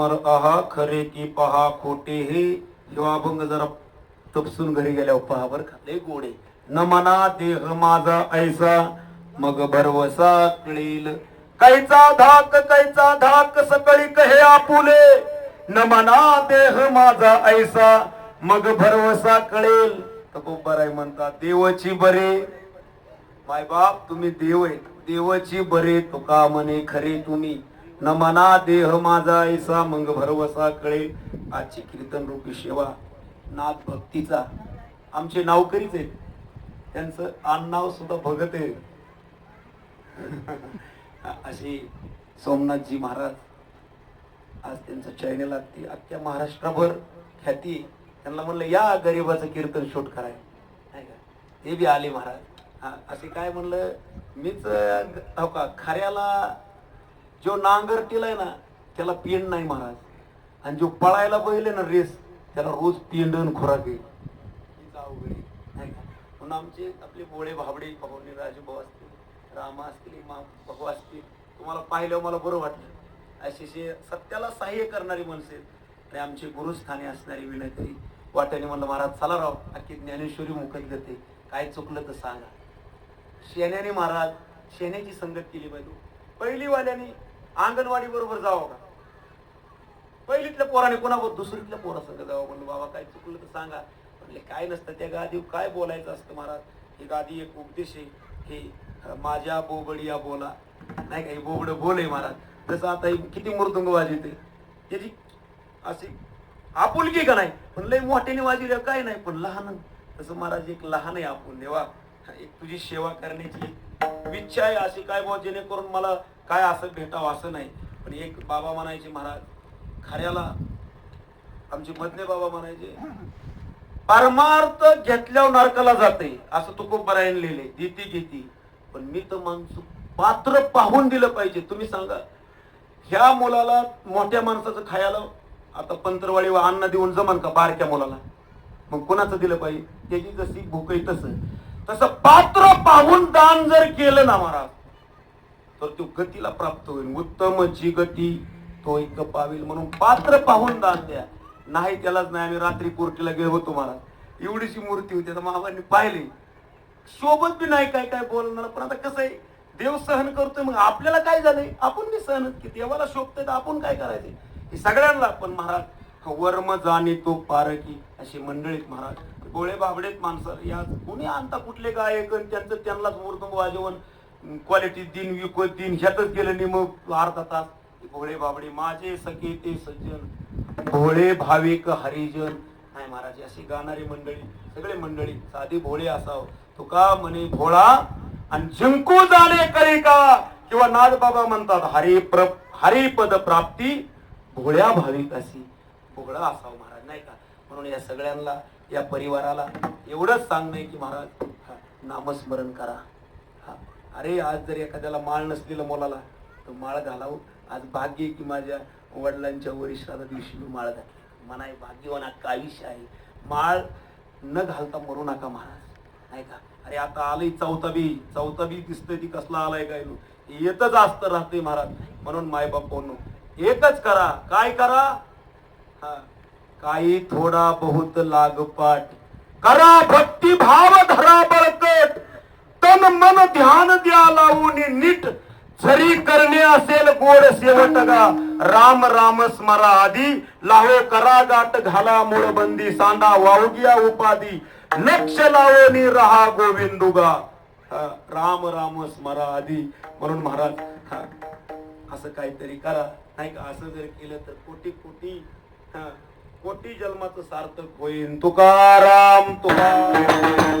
अमर आहा खरे की पहा खोटे हे. किंवा अभंग जरा तपसून घरी गेल्यावर पहा बर का. गोडे न मना देह माझा ऐसा मग भरवसा कळील कैचा धाक कैचा धाक सकळी कहे आपुले. न मना देह माझा ऐसा मग भरवसा कळेल. तर बराय म्हणतात देवची बरे. माय बाप तुम्ही देव आहे देवची बरे तुका म्हणे खरे तुम्ही. न मना देह माझा ऐसा मंग भरवसा कळे. आजची कीर्तन रूपी सेवा नाथ भक्तीचा. आमचे नावकरीच आहेत. त्यांचं आडनाव सुद्धा भगत आहे. अशी सोमनाथजी महाराज आज त्यांचं चॅनल लागते अख्ख्या महाराष्ट्रभर ख्याती. त्यांना म्हणलं या गरीबाचं कीर्तन शूट कराय. नाही का? ते बी आले महाराज. असे काय म्हणलं मीच हो का खऱ्याला जो नांगर टिलाय ना त्याला पेंड नाही महाराज आणि जो पळायला बैल ना रेस त्याला रोज पेंडन खुराक आहे. नाही का? म्हणून आमचे आपले भोळे भाबडे भाऊनी राजू भाऊ असतील रामा असतील मा भाऊ असतील तुम्हाला पाहिल्यावर मला बरं वाटलं. अशी जे सत्याला सहाय्य करणारी माणसे आणि आमचे गुरुस्थानी असणारी विनंती वाट्याने म्हणलं महाराज चला राव अख्खी ज्ञानेश्वरी मुखत देते काय चुकलं तर सांगा. शेण्याने महाराज शेण्याची संगत केली पाहिजे. पहिलीवाल्याने अंगणवाडी बरोबर जावं का? पहिलीतल्या पोराने कोणाबरोबर दुसरीतल्या पोरा जावं? म्हणलं बाबा काय चुकलं तर सांगा. म्हणले काय नसतं त्या गादीवर काय बोलायचं असतं महाराज? ही गादी एक उपदेश आहे. हे माझ्या बोबडिया बोला. नाही का हे बोबड बोल आहे महाराज. तसं आता किती मृदुंग वाजवते. त्याची अशी आपुलकी का नाही? पण लय मोठ्याने वाजवल्या काय नाही पण लहान. तसं महाराज एक लहान आहे आपुल. देवा एक तुझी सेवा करण्याची इच्छा आहे अशी. काय बुवा जेणेकरून मला काय असं भेटावं असं नाही. पण एक बाबा म्हणायचे महाराज खऱ्याला आमचे मधले बाबा म्हणायचे परमार्थ घेतल्यावर नरकाला जाते. असं तू खूप बरायन लिहिले देती घेती पण मी तर माणसं पात्र पाहून दिलं पाहिजे. तुम्ही सांगा ह्या मुलाला मोठ्या माणसाचं खायला आता पंतरवाळी व अन्न देऊन जमन का बारक्या मुलाला? मग कोणाचं दिलं पाहिजे? त्याची जशी भूक आहे तसं. तसं पात्र पाहून दान जर केलं ना महाराज तर तो गतीला प्राप्त होईल. उत्तम जी गती तो एक पावेल म्हणून पात्र पाहून दान द्या नाही त्यालाच नाही. आम्ही रात्री कोर्टीला गेलो होतो महाराज एवढीशी मूर्ती होती. आता महाबांनी पाहिली. सोबत बी नाही काय काय बोलणार. पण आता कसं आहे देव सहन करतोय मग आपल्याला काय झालंय? आपण बी सहन की देवाला शोभतोय तर आपण काय करायचंय हे सगळ्यांना पण महाराज वर्म जाणे तो पारकी अशी मंडळीत महाराज. गोळे बाबडेत माणसं या कोणी आणता कुठले गायक? त्यांचं त्यांनाच मूर्तम वाजवून क्वालिटी दिन विकत दिन ह्यातच गेलं नि मग अर्धा तास भोळे बाबडे माझे सखे ते सज्जन. भोळे भाविक हरिजन. नाही महाराज अशी गाणारी मंडळी सगळे मंडळी साधे भोळे असावं. तुका म्हणे भोळा आणि जिंकू जाणे करी का? किंवा नाद बाबा म्हणतात हरी प्र हरिपद प्राप्ती भोळ्या भाविक अशी. भोळा असावं महाराज नाही का? म्हणून या सगळ्यांना या परिवाराला एवढंच सांगणं की महाराज नामस्मरण करा. हा. अरे आज जर एखाद्याला माळ नसलेलं मुलाला तर माळ घालावं. आज भाग्य की माझ्या वडिलांच्या वरिष्ठाला दिवशी मी माळ घातली. मनाय भाग्यवान अख्खा आयुष्य आहे. माळ न घालता मरू नका महाराज. नाही का? अरे आता आलंय चौथा बी चौथा बी दिसतंय ती कसला आलाय काय नु? येतच असतं राहते महाराज. म्हणून माय बापांनो एकच करा. काय करा? हा. काही थोडा बहुत लागपाट. करा भक्ती भाव धरा बळकट. तन मन ध्यान द्या लावून नीट. जरी करणे असेल गोड सेवटगा राम राम स्मरा आधी. लाहो करा गाठ घाला मूळबंदी सांडा वावगिया उपाधी. लक्ष लावणी रहा गोविंदुगा. राम राम स्मरा आधी. म्हणून महाराज असं काहीतरी करा. नाही का असं जर केलं तर कोटी कोटी कोटी जन्माचं सार्थक होईल तुकाराम तुकाराम.